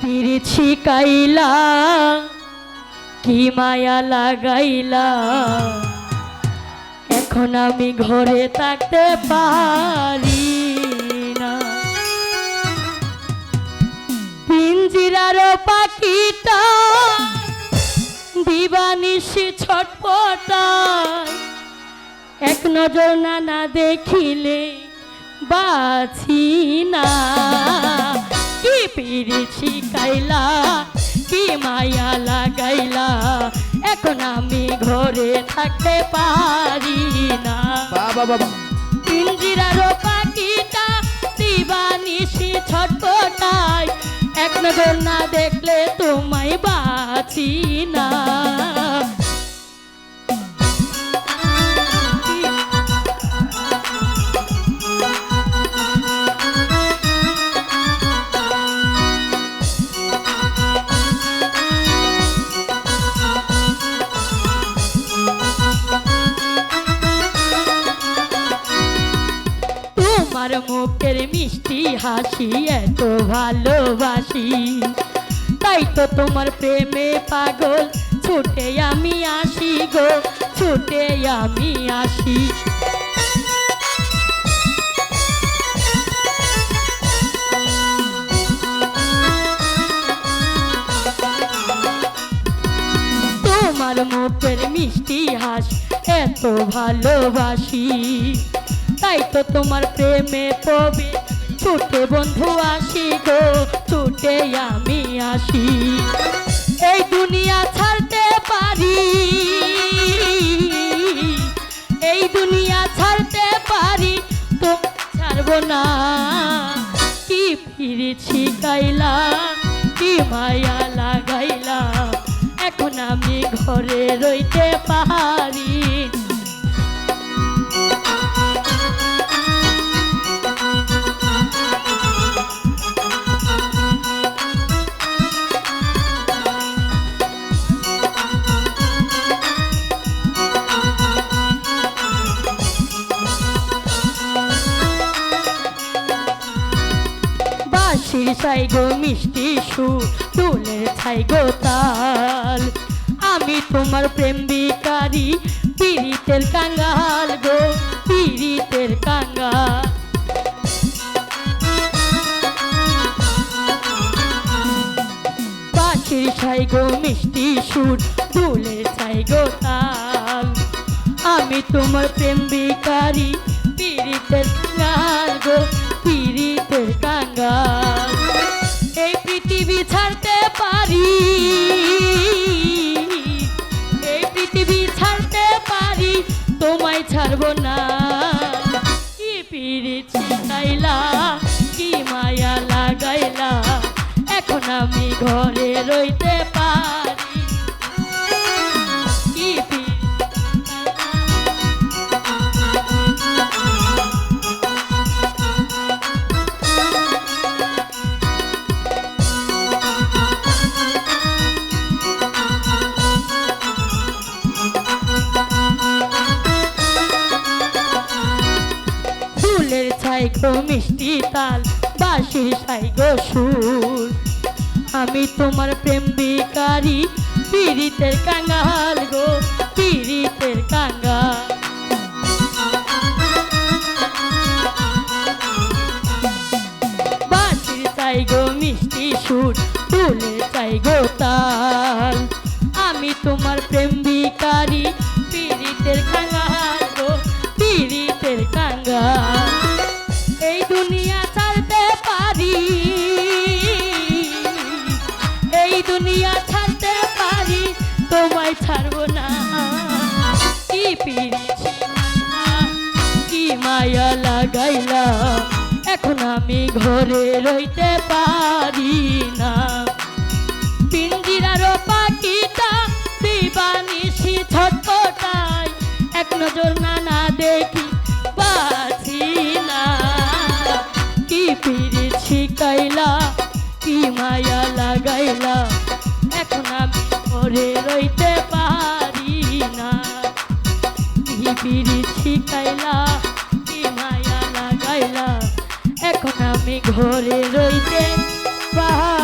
পিরিছি কাইলা, কি মায়া লাগাইলা? এখন আমি ঘরে থাকতে পারি না পিঞ্জিরার পাখিটা দিবানিশি ছটপটায়, এক নজর না না দেখিলে বাছি না। থাকতে পারি না। বাবা বাবা পিঞ্জিরার পাখিটা দিবানিশি ছটপটায় এক নজর না দেখলে তোমায় বাছি না। তোমার মুখের মিষ্টি হাসি এত ভালোবাসি। তাই তো তোমার প্রেমে পাগল, ছুটে আমি আসি গো, ছুটে আমি আসি। তোমার মুখের মিষ্টি হাস এত ভালোবাসি। তাই তো তোমার প্রেমে পবে। ছুটে বন্ধু আসি গো, ছুটে আমি আসি। এই দুনিয়া ছাড়তে পারি। এই দুনিয়া ছাড়তে পারি, তো ছাড়বো না। কি ফিরেছি গাইলা কি মায়া লাগাইলা। বাঁশির ছাই গো মিষ্টি সুর তুলের ছাই গো তাল। আমি তোমার প্রেম বিকারি পীড়িতের কাঙ্গাল গো, পীড়িতের কাঙ্গাল বাঁশির ছাই গো মিষ্টি সুর তুলের ছাই গো তাল। আমি তোমার প্রেম বিকারি পীড়িতের কাঙ্গাল গো কাঙ্গাল এই পৃথিবী ছাড়তে পারি এই পৃথিবী ছাড়তে পারি তোমায় ছাড়বো না। ফুলের ছাই গো মিষ্টি তাল, বাঁশির ছাই গো সুর। আমি তোমার প্রেম বিকারি পীড়িতের কাঙ্গাল গো, পীড়িতের কাঙ্গাল বাঁশির চাই মিষ্টি সুর ফুলের চাই তাল। আমি তোমার প্রেম মায়া লাগাইলা, এখন আমি ঘরে রইতে পারি না। পিঞ্জিরার পাখিটা দিবানিশি ছটপটায় এক নজর না না দেখি বাছি না। কি পিরিছি কাইলা কি মায়া লাগাইলা, এখন আমি ঘরে রইতে পারি না। কি পিরিছি কাইলা বাইলা এখন আমি ঘরে রইতে পাহাড়